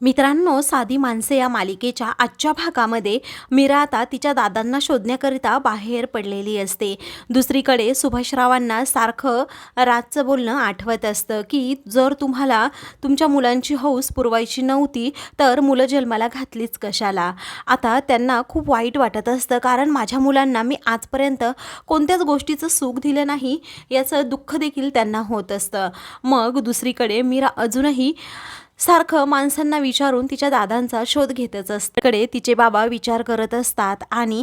मित्रांनो साधी माणसे या मालिकेच्या आजच्या भागामध्ये मीरा आता तिच्या दादांना शोधण्याकरिता बाहेर पडलेली असते. दुसरीकडे सुभाषरावांना सारखं रातचं बोलणं आठवत असतं की जर तुम्हाला तुमच्या मुलांची हौस पुरवायची नव्हती तर मुलं जन्माला घातलीच कशाला? आता त्यांना खूप वाईट वाटत असतं कारण माझ्या मुलांना मी आजपर्यंत कोणत्याच गोष्टीचं सुख दिलं नाही याचं दुःख देखील त्यांना होत असतं. मग दुसरीकडे मीरा अजूनही सारखं माणसांना विचारून तिच्या दादांचा शोध घेतच असतकडे तिचे बाबा विचार करत असतात आणि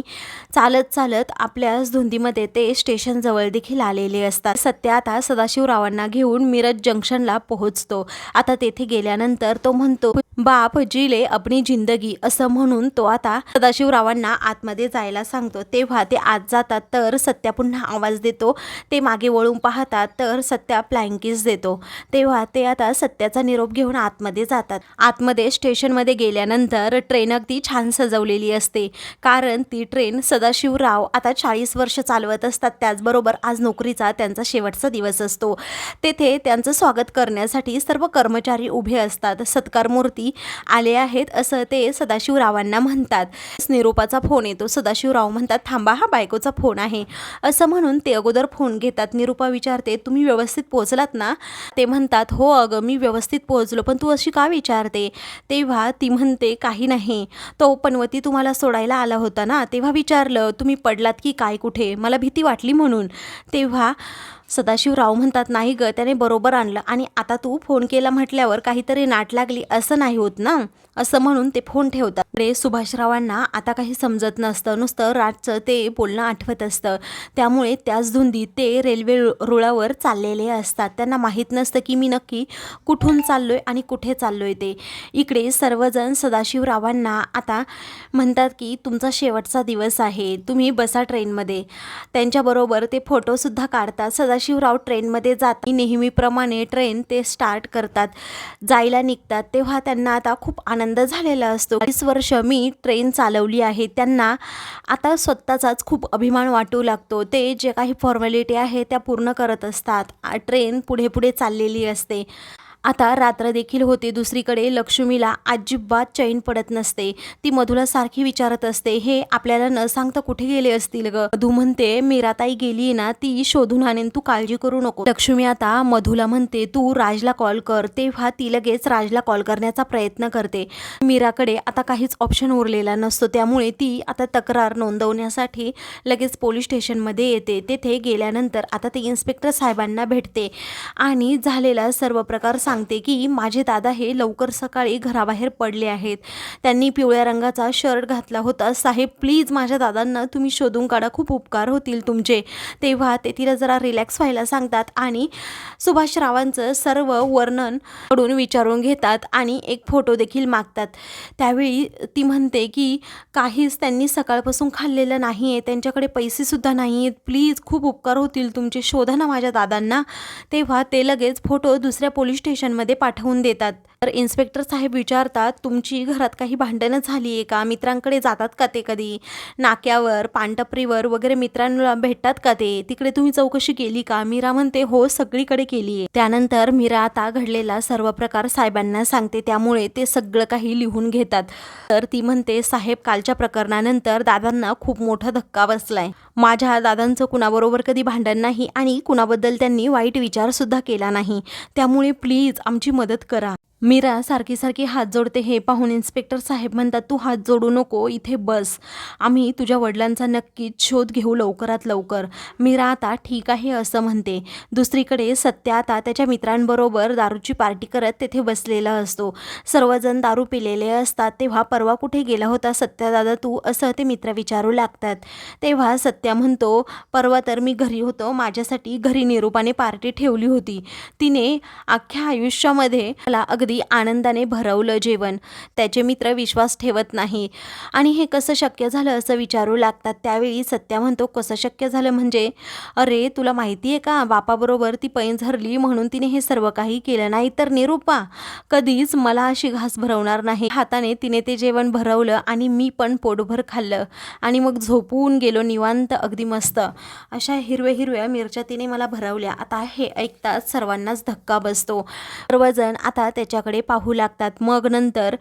चालत चालत आपल्याच धुंदीमध्ये ते स्टेशनजवळ देखील आलेले असतात. सत्य आता सदाशिवरावांना घेऊन मिरज जंक्शनला पोहोचतो. आता तेथे गेल्यानंतर तो म्हणतो बाप जिले अपनी जिंदगी असं म्हणून तो आता सदाशिवरावांना आतमध्ये जायला सांगतो. तेव्हा ते आत जातात तर सत्या पुन्हा आवाज देतो. ते मागे वळून पाहतात तर सत्या प्लँकीज देतो. तेव्हा ते आता सत्याचा निरोप घेऊन आतमध्ये जातात. आतमध्ये स्टेशनमध्ये गेल्यानंतर ट्रेन अगदी छान सजवलेली असते. कारण ती ट्रेन सदाशिवराव आता चाळीस वर्ष चालवत असतात. त्याचबरोबर आज नोकरीचा त्यांचा शेवटचा दिवस असतो. तेथे त्यांचं स्वागत करण्यासाठी सर्व कर्मचारी उभे असतात. सत्कारमूर्ती घरी आले आहेत असं ते सदाशिवरावांना म्हणतात. निरूपाचा फोन येतो. सदाशिवराव म्हणतात थांबा हा बायकोचा फोन आहे. असं म्हणून ते अगोदर फोन घेतात. निरूपा विचारते तुम्ही व्यवस्थित पोहोचलात ना? ते म्हणतात हो अगं मी व्यवस्थित पोहोचलो पण तू अशी का विचारते? तेव्हा ती म्हणते काही नाही. तो पनवती तुम्हाला सोडायला आला होता ना? तेव्हा विचारलं तुम्ही पडलात की काय कुठे? मला भीती वाटली म्हणून. तेव्हा सदाशिवराव म्हणतात नाही ग त्याने बरोबर आणलं. आणि आता तू फोन केला म्हटल्यावर काहीतरी नाट लागली. असं नाही होत ना? असं म्हणून ते फोन ठेवतात. रे सुभाषरावांना आता काही समजत नसतं. नुसतं रातचं ते बोलणं आठवत असतं. त्यामुळे त्याच धुंदीत ते रेल्वे रु- रुळावर चाललेले असतात. त्यांना माहीत नसतं की मी नक्की कुठून चाललोय आणि कुठे चाललोय ते. इकडे सर्वजण सदाशिवरावांना आता म्हणतात की तुमचा शेवटचा दिवस आहे. तुम्ही बसा ट्रेनमध्ये. त्यांच्याबरोबर ते फोटोसुद्धा काढतात. सदाशिवराव ट्रेनमध्ये जात नेहमीप्रमाणे ट्रेन ते स्टार्ट करतात. जायला निघतात. तेव्हा त्यांना आता खूप आनंद झालेला असतो. वीस वर्ष मी ट्रेन चालवली आहे. त्यांना आता स्वतःचाच खूप अभिमान वाटू लागतो. ते जे काही फॉर्मॅलिटी आहे त्या पूर्ण करत असतात. ट्रेन पुढे पुढे चाललेली असते. आता रात्र देखील होते. दुसरीकडे लक्ष्मीला अजिबात चैन पडत नसते. ती मधुला सारखी विचारत असते हे आपल्याला न सांगता कुठे गेले असतील ग? मधू म्हणते मीराताई गेली ना ती शोधून आणेन तू काळजी करू नको. लक्ष्मी आता मधुला म्हणते तू राजला कॉल कर. तेव्हा ती लगेच राजला कॉल करण्याचा प्रयत्न करते. मीराकडे आता काहीच ऑप्शन उरलेला नसतो. त्यामुळे ती आता तक्रार नोंदवण्यासाठी लगेच पोलीस स्टेशनमध्ये येते. तेथे गेल्यानंतर आता ती इन्स्पेक्टर साहेबांना भेटते. आणि झालेला सर्व प्रकार सांगते की माझे दादा हे लवकर सकाळी घराबाहेर पडले आहेत. त्यांनी पिवळ्या रंगाचा शर्ट घातला होता. साहेब प्लीज माझ्या दादांना तुम्ही शोधून काढा. खूप उपकार होतील तुमचे. तेव्हा ते तिला जरा रिलॅक्स व्हायला सांगतात आणि सुभाषरावांचं सर्व वर्णनकडून विचारून घेतात आणि एक फोटो देखील मागतात. त्यावेळी ती म्हणते की काहीच त्यांनी सकाळपासून खाल्लेलं नाही आहे त्यांच्याकडे पैसेसुद्धा नाही आहेत प्लीज खूप उपकार होतील तुमचे. शोधा ना माझ्या दादांना. तेव्हा ते लगेच फोटो दुसऱ्या पोलीस स्टेशनमध्ये पाठवून देतात. तर इन्स्पेक्टर साहेब विचारतात तुमची घरात काही भांडणं झाली आहे का? मित्रांकडे जातात का ते कधी? नाक्यावर पानटपरीवर वगैरे मित्रांना भेटतात का ते? तिकडे तुम्ही चौकशी केली का? मीरा म्हणते हो सगळीकडे केली आहे त्यानंतर मीरा आता घडलेला सर्व प्रकार साहेबांना सांगते. त्यामुळे ते सगळं काही लिहून घेतात. तर ती म्हणते साहेब कालच्या प्रकरणानंतर दादांना खूप मोठा धक्का बसलाय. माझ्या दादांचं कुणाबरोबर कधी भांडण नाही आणि कुणाबद्दल त्यांनी वाईट विचार सुद्धा केला नाही. त्यामुळे प्लीज प्लीज आमची मदत करा. मीरा सारखी सारखी हात जोडते. हे पाहून इन्स्पेक्टर साहेब म्हणतात तू हात जोडू नको इथे बस. आम्ही तुझ्या वडिलांचा नक्कीच शोध घेऊ लवकरात लवकर. मीरा आता ठीक आहे असं म्हणते. दुसरीकडे सत्य आता त्याच्या मित्रांबरोबर दारूची पार्टी करत तेथे बसलेला असतो. सर्वजण दारू पिलेले असतात. तेव्हा परवा कुठे गेला होता सत्या दादा तू? असं ते मित्र विचारू लागतात. तेव्हा सत्या म्हणतो परवा तर मी घरी होतो. माझ्यासाठी घरी निरूपाने पार्टी ठेवली होती. तिने अख्ख्या आयुष्यामध्ये मला अगदी आनंदाने भरवलं जेवण. त्याचे मित्र विश्वास ठेवत नाही. आणि हे कसं शक्य झालं असं विचारू लागतात. त्यावेळी सत्या म्हणतो कसं शक्य झालं म्हणजे अरे तुला माहिती आहे का? बापाबरोबर ती पैन झरली म्हणून तिने हे सर्व काही केलं. नाही तर निरूपा कधीच मला अशी घास भरवणार नाही. हाताने तिने ते जेवण भरवलं आणि मी पण पोटभर खाल्लं. आणि मग झोपून गेलो निवांत अगदी मस्त. अशा हिरव्या हिरव्या मिरच्या तिने मला भरवल्या. आता हे ऐकताच सर्वांनाच धक्का बसतो. सर्वजण आता त्याच्या त्यांच्याकडे पाहू लागतात. मग नंतर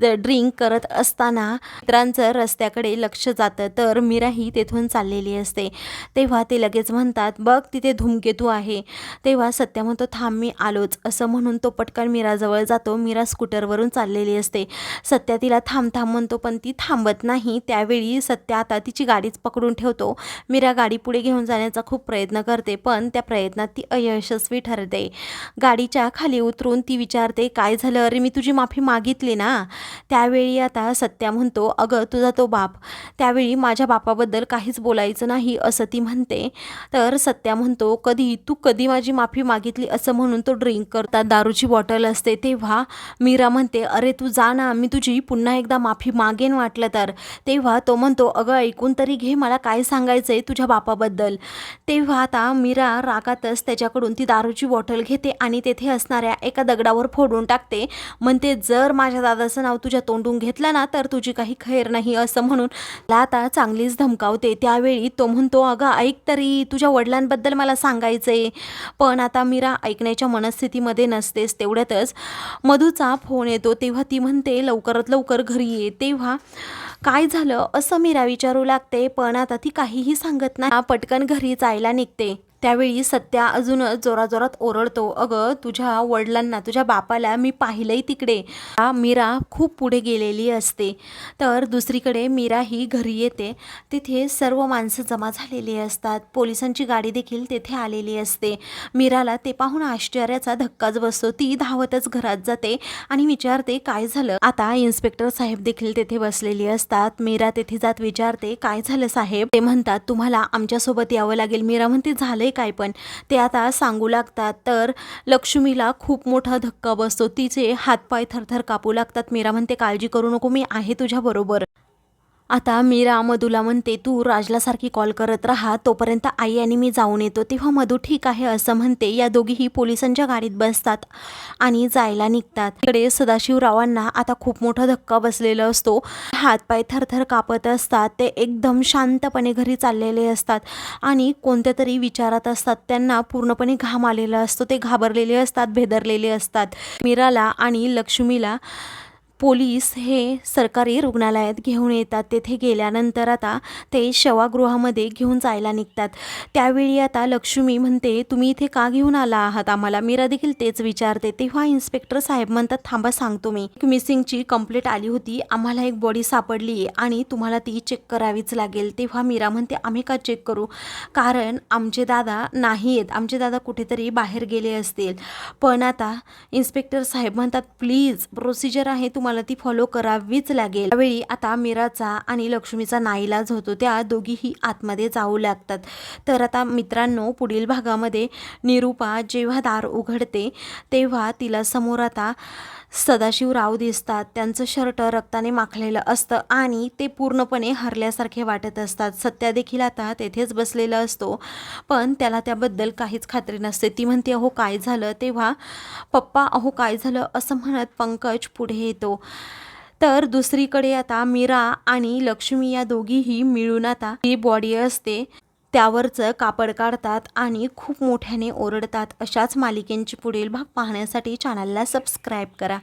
ड्रिंक करत असताना मित्रांचं रस्त्याकडे लक्ष जातं. तर मीराही तेथून चाललेली असते. तेव्हा ते लगेच म्हणतात बघ तिथे धूमकेतू आहे. तेव्हा सत्या म्हणतो थांब मी आलोच. असं म्हणून तो पटकन मीराजवळ जातो. मीरा स्कूटरवरून चाललेली असते. सत्या तिला थांब थांब म्हणतो पण ती थांबत नाही. त्यावेळी सत्या आता तिची गाडीच पकडून ठेवतो. मीरा गाडी पुढे घेऊन जाण्याचा खूप प्रयत्न करते पण त्या प्रयत्नात ती अयशस्वी ठरते. गाडीच्या खाली उतरून ती विचारते काय झालं? अरे मी तुझी माफी मागितली ना. त्यावेळी आता सत्या म्हणतो अगं तुझा तो बाप. त्यावेळी माझ्या बापाबद्दल काहीच बोलायचं नाही असं ती म्हणते. तर सत्या म्हणतो कधी? तू कधी माझी माफी मागितली? असं म्हणून तो ड्रिंक करतात. दारूची बॉटल असते तेव्हा मीरा म्हणते अरे तू जा ना. मी तुझी पुन्हा एकदा माफी मागेन वाटलं तर. तेव्हा तो म्हणतो अगं ऐकून तरी घे मला काय सांगायचं आहे तुझ्या बापाबद्दल. तेव्हा आता मीरा रागातच त्याच्याकडून ती दारूची बॉटल घेते आणि तेथे असणाऱ्या एका दगडावर फोडून टाकते. म्हणते जर माझ्या दादाचं नाव तुझ्या तोंडून घेतलं ना तर तुझी काही खैर नाही असं म्हणून त्याला आता चांगलीच धमकावते. त्यावेळी तो म्हणतो अगं ऐक तरी तुझ्या वडिलांबद्दल मला सांगायचं आहे पण आता मीरा ऐकण्याच्या मनस्थितीमध्ये नसतेच तेवढ्यातच मधूचा फोन येतो. तेव्हा ती म्हणते लवकरात लवकर घरी ये. तेव्हा काय झालं? असं मीरा विचारू लागते. पण आता ती काहीही सांगत नाही. पटकन घरी जायला निघते. त्यावेळी सत्या अजूनच जोराजोरात ओरडतो अगं तुझ्या वडिलांना तुझ्या बापाला मी पाहिलंय तिकडे. हा मीरा खूप पुढे गेलेली असते. तर दुसरीकडे मीरा ही घरी येते. तिथे सर्व माणसं जमा झालेली असतात. पोलिसांची गाडी देखील तेथे आलेली असते. मीराला ते पाहून आश्चर्याचा धक्काच बसतो. ती धावतच घरात जाते आणि विचारते काय झालं? आता इन्स्पेक्टर साहेब देखील तेथे बसलेली असतात. मीरा तेथे जात विचारते काय झालं साहेब? ते म्हणतात तुम्हाला आमच्यासोबत यावं लागेल. मीरा म्हणते झालं काय पण. ते आता सांगू लागतात. तर लक्ष्मीला खूप मोठा धक्का बसतो. तिचे हातपाय थरथर कापू लागतात. मीरा म्हणते काळजी करू नको मी आहे तुझ्याबरोबर आता मीरा मधूला म्हणते तू राजलासारखी कॉल करत राहा तोपर्यंत आई आणि मी जाऊन येतो. तेव्हा मधू ठीक आहे असं म्हणते. या दोघीही पोलिसांच्या गाडीत बसतात आणि जायला निघतात. इकडे सदाशिवरावांना आता खूप मोठा धक्का बसलेला असतो. हातपाय थरथर कापत असतात. ते एकदम शांतपणे घरी चाललेले असतात आणि कोणत्या तरी विचारात असतात. त्यांना पूर्णपणे घाम आलेला असतो. ते घाबरलेले असतात भेदरलेले असतात. मीराला आणि लक्ष्मीला पोलीस हे सरकारी रुग्णालयात घेऊन येतात. तेथे गेल्यानंतर आता ते शवागृहामध्ये घेऊन जायला निघतात. त्यावेळी आता लक्ष्मी म्हणते तुम्ही इथे का घेऊन आला आहात? आम्हाला मीरा देखील तेच विचारते. तेव्हा इन्स्पेक्टर साहेब म्हणतात थांबा सांगतो मी. मिसिंगची कंप्लेंट आली होती. आम्हाला एक बॉडी सापडली आणि तुम्हाला ती चेक करावीच लागेल. तेव्हा मीरा म्हणते आम्ही का चेक करू? कारण आमचे दादा नाही आहेत आमचे दादा कुठेतरी बाहेर गेले असतील. पण आता इन्स्पेक्टर साहेब म्हणतात प्लीज प्रोसिजर आहे तुम्हाला ती फॉलो करावीच लागेल. त्यावेळी आता मीराचा आणि लक्ष्मीचा नाईलाज होतो. त्या दोघीही आतमध्ये जाऊ लागतात. तर आता मित्रांनो पुढील भागामध्ये निरूपा जेव्हा दार उघडते तेव्हा तिला समोर आता सदाशिवराव दिसतात. त्यांचं शर्ट रक्ताने माखलेलं असतं आणि ते पूर्णपणे हरल्यासारखे वाटत असतात. सत्या देखील आता तेथेच बसलेला असतो पण त्याला त्याबद्दल काहीच खात्री नसते. ती म्हणते अहो काय झालं? तेव्हा पप्पा अहो काय झालं? असं म्हणत पंकज पुढे येतो. तर दुसरीकडे आता मीरा आणि लक्ष्मी या दोघीही मिळून आता ही बॉडी असते त्यावरचं कापड काढतात आणि खूप मोठ्याने ओरडतात. अशाच मालिकेंची पुढील भाग पाहण्यासाठी चॅनलला सबस्क्राईब करा.